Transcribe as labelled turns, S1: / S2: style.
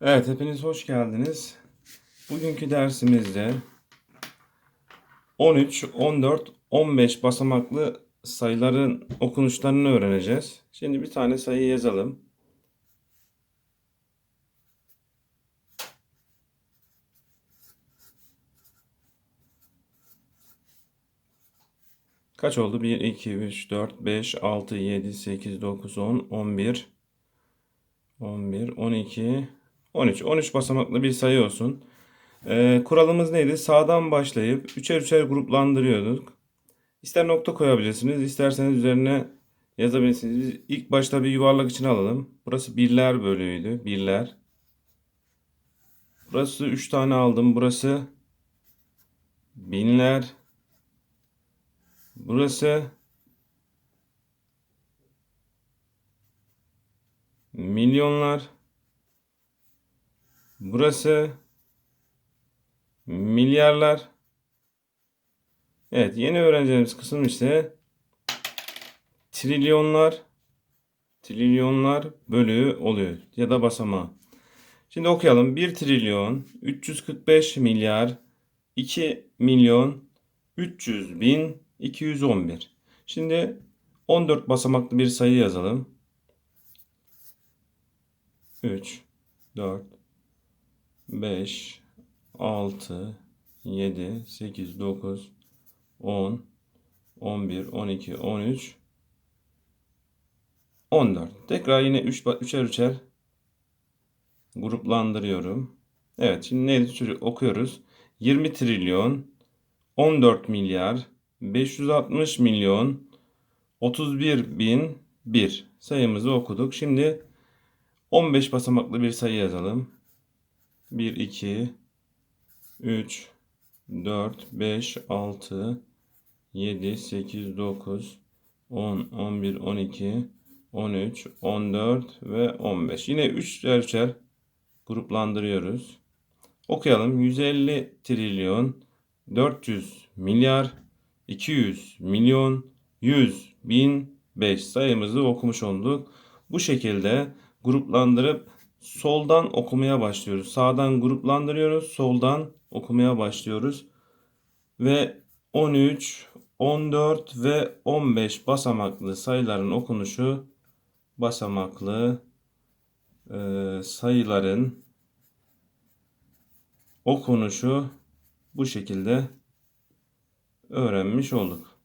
S1: Evet, hepiniz hoş geldiniz. Bugünkü dersimizde 13, 14, 15 basamaklı sayıların okunuşlarını öğreneceğiz. Şimdi bir tane sayı yazalım. Kaç oldu? 1, 2, 3, 4, 5, 6, 7, 8, 9, 10, 11, 11, 12, 13. 13 basamaklı bir sayı olsun. Ee, kuralımız neydi? Sağdan başlayıp üçer üçer gruplandırıyorduk. İster nokta koyabilirsiniz, isterseniz üzerine yazabilirsiniz. Biz ilk başta bir yuvarlak için alalım. Burası birler bölüğüydü. Birler. Burası 3 tane aldım. Burası binler. Burası milyonlar. Burası milyarlar. Evet, yeni öğreneceğimiz kısım ise trilyonlar trilyonlar bölüğü oluyor ya da basamağı. Şimdi okuyalım. 1 trilyon 345 milyar 2 milyon 300 bin 211. Şimdi 14 basamaklı bir sayı yazalım. 3 4 5 6 7 8 9 10 11 12 13 14. Tekrar yine 3 üçer üçer gruplandırıyorum. Evet, şimdi neydi çocuk okuyoruz. 20 trilyon 14 milyar 560 milyon 31 bin 1 sayımızı okuduk. Şimdi 15 basamaklı bir sayı yazalım. 1, 2, 3, 4, 5, 6, 7, 8, 9, 10, 11, 12, 13, 14 ve 15. Yine üçer üçer gruplandırıyoruz. Okuyalım. 150 trilyon, 400 milyar, 200 milyon, 100 bin 5 sayımızı okumuş olduk. Bu şekilde gruplandırıp soldan okumaya başlıyoruz. Sağdan gruplandırıyoruz, soldan okumaya başlıyoruz. Ve 13, 14 ve 15 basamaklı sayıların okunuşu basamaklı e, sayıların okunuşu bu şekilde öğrenmiş olduk.